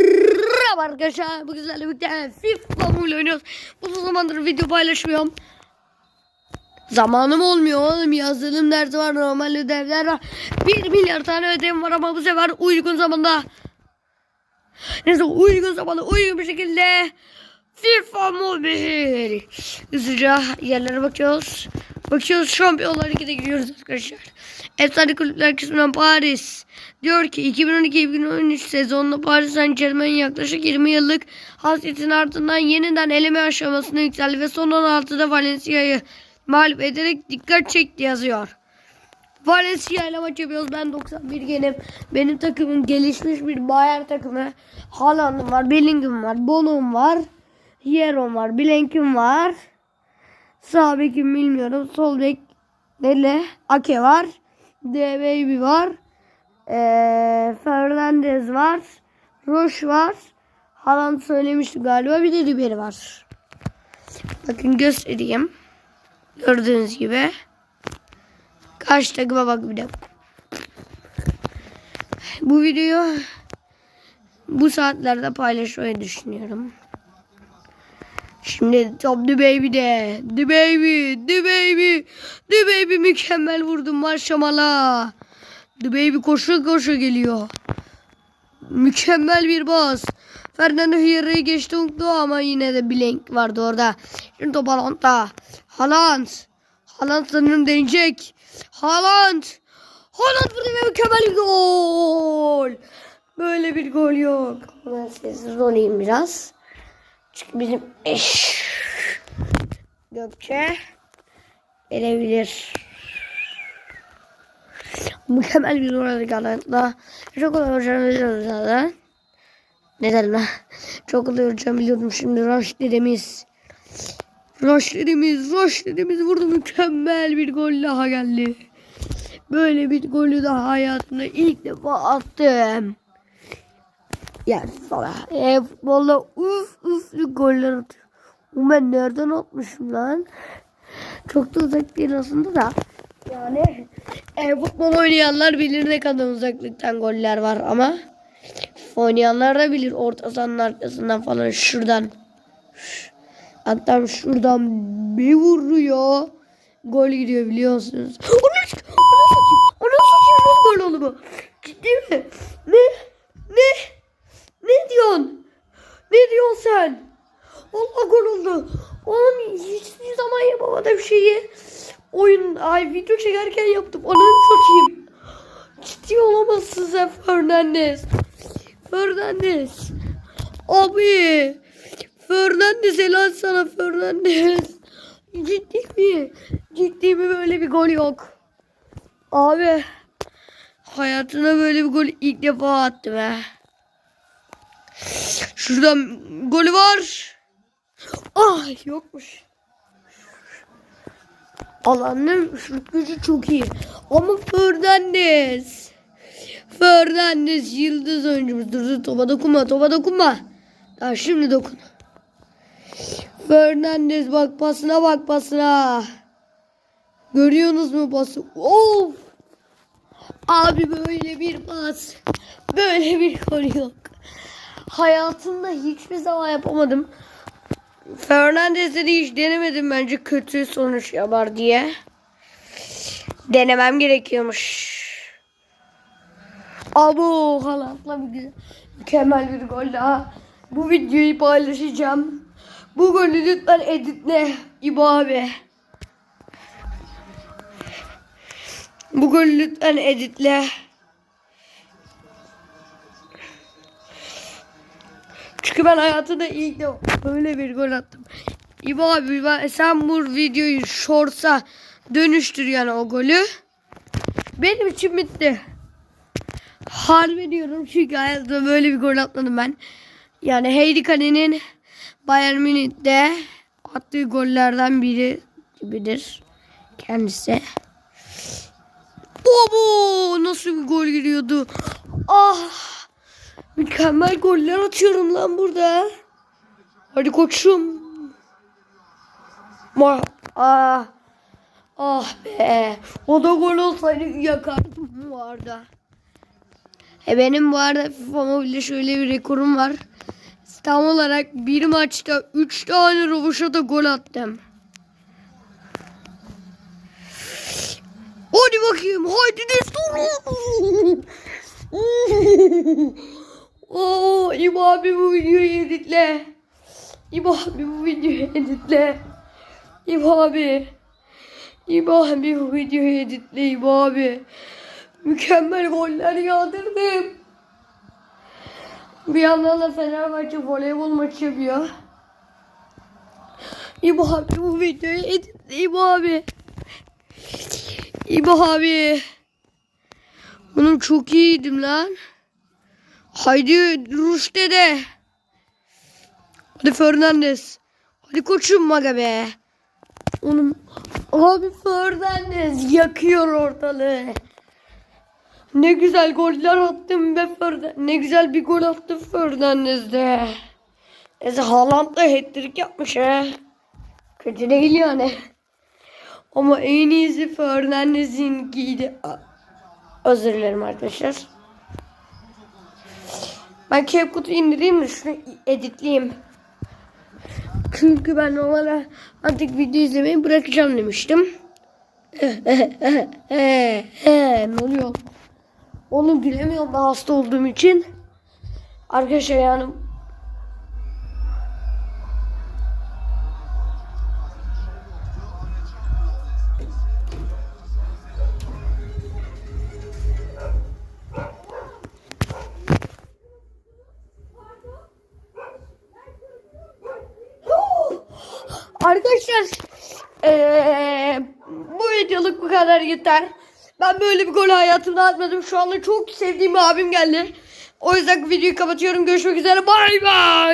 Merhaba arkadaşlar. Bu güzel birlikte FIFA Mobile oynuyoruz. Uzun zamandır video paylaşmıyorum. Zamanım olmuyor oğlum. Yazılım dersi var. Normal ödevler var. 1 milyar tane ödevim var ama bu sefer uygun zamanda. Neyse uygun zamanda uygun bir şekilde FIFA Mobile. Hızlıca yerlere bakıyoruz. Bakıyoruz şampiyonlar ligine gidiyoruz arkadaşlar. Efsane kulüpler kısmından Paris. Diyor ki 2012-2013 sezonunda Paris Saint Germain yaklaşık 20 yıllık hasretin ardından yeniden eleme aşamasına yükseldi ve son 16'da Valencia'yı mağlup ederek dikkat çekti yazıyor. Valencia ile maç yapıyoruz. Ben 91 genim. Benim takımım gelişmiş bir Bayern takımı. Haaland'ım var, Bellingham var, Bono'm var. Hieron var, Blank'im var. Sağ bekim bilmiyorum. Sol bek Dele, Ake var. D Baby var. Ee, Fernandez var. Roş var. Haaland söylemiştim galiba. Bir de Ribery var. Bakın göstereyim. Gördüğünüz gibi. Kaç takıma bak bir de. Bu videoyu bu saatlerde paylaşmayı düşünüyorum. Şimdi top the baby de. The baby. The baby. The baby mükemmel vurdum maşallah. The baby koşu koşu geliyor. Mükemmel bir bas. Fernando Hierro'yu geçti unuttu ama yine de blank vardı orada. Şimdi top Haaland'da. Haaland. Haaland sanırım deneyecek. Haaland. Haaland burada ve mükemmel bir gol. Böyle bir gol yok. Ben sessiz olayım biraz. Çünkü bizim eş Gökçe verebilir. Mükemmel bir numara Galant'la. Çok kolay hocam biliyorum zaten. Neden lan? Çok kolay hocam biliyordum şimdi. Rush dedemiz. Rush dedemiz. Rush dedemiz vurdu. Mükemmel bir gol daha geldi. Böyle bir golü daha hayatımda ilk defa attım. Yani sana e, futbolda uf uflu goller atıyor. Ben nereden atmışım lan? Çok da uzak değil aslında da. Yani e, futbol oynayanlar bilir ne kadar uzaklıktan goller var ama oynayanlar da bilir orta arkasından falan şuradan hatta şuradan bir vuruyor gol gidiyor biliyorsunuz. Onu satayım. Onu satayım. Nasıl gol oldu bu? Ciddi mi? Ne? Ne diyorsun? Ne diyorsun sen? Allah gol oldu. Oğlum hiçbir yapamadım şeyi. Oyun, ay video çekerken yaptım. Ananı satayım. Ciddi olamazsın sen Fernandez. Fernandez. Abi. Fernandez helal sana Fernandez. Ciddi mi? Ciddi mi böyle bir gol yok. Abi. Hayatına böyle bir gol ilk defa attı be. Şuradan golü var. Ah yokmuş. Alanın şut gücü çok iyi. Ama Fernandez. Fernandez yıldız oyuncumuz. Dur dur topa dokunma topa dokunma. Daha şimdi dokun. Fernandez bak pasına bak pasına. Görüyorsunuz mu pası? Of. Abi böyle bir pas. Böyle bir gol yok. Hayatımda hiçbir zaman yapamadım. Fernandez'de de hiç denemedim bence kötü sonuç yapar diye. Denemem gerekiyormuş. Abo Haaland'la bir güzel, mükemmel bir gol daha. Bu videoyu paylaşacağım. Bu golü lütfen editle İbo abi. Bu golü lütfen editle. Çünkü ben hayatımda ilk defa böyle bir gol attım. İbo abi sen bu videoyu shorts'a dönüştür yani o golü. Benim için bitti. Harbi diyorum çünkü hayatımda böyle bir gol atmadım ben. Yani Heidi Kale'nin Bayern Münih'te attığı gollerden biri gibidir kendisi. Baba nasıl bir gol giriyordu. Ah mükemmel goller atıyorum lan burada. Hadi koçum. Ma ah ah be. O da gol olsaydı yakardım bu arada. E benim bu arada FIFA Mobile'de şöyle bir rekorum var. Tam olarak bir maçta 3 tane roboşata gol attım. Hadi bakayım. Haydi destur. Oo, İbo abi bu videoyu editle. İbo abi bu videoyu editle. İbo abi. İbo abi bu videoyu editle İbo abi. Mükemmel goller yağdırdım. Bir yandan da Fenerbahçe voleybol maçı yapıyor. İbo abi bu videoyu editle İbo abi. İbo abi. Oğlum çok iyiydim lan. Haydi Ruş dede. Hadi Fernandez. Hadi koçum maga be. Oğlum abi Fernandez yakıyor ortalığı. Ne güzel goller attım be Fernandez. Ne güzel bir gol attı Fernandez de. Neyse Haaland da hat-trick yapmış he. Kötü değil yani. Ama en iyisi Fernandez'in giydi. Özür dilerim arkadaşlar. Ben CapCut'u indireyim de şunu editleyeyim. Çünkü ben normalde artık video izlemeyi bırakacağım demiştim. ne oluyor? Onu gülemiyorum hasta olduğum için. Arkadaşlar yani Arkadaşlar eee, bu videoluk bu kadar yeter. Ben böyle bir gol hayatımda atmadım. Şu anda çok sevdiğim bir abim geldi. O yüzden videoyu kapatıyorum. Görüşmek üzere. Bay bay.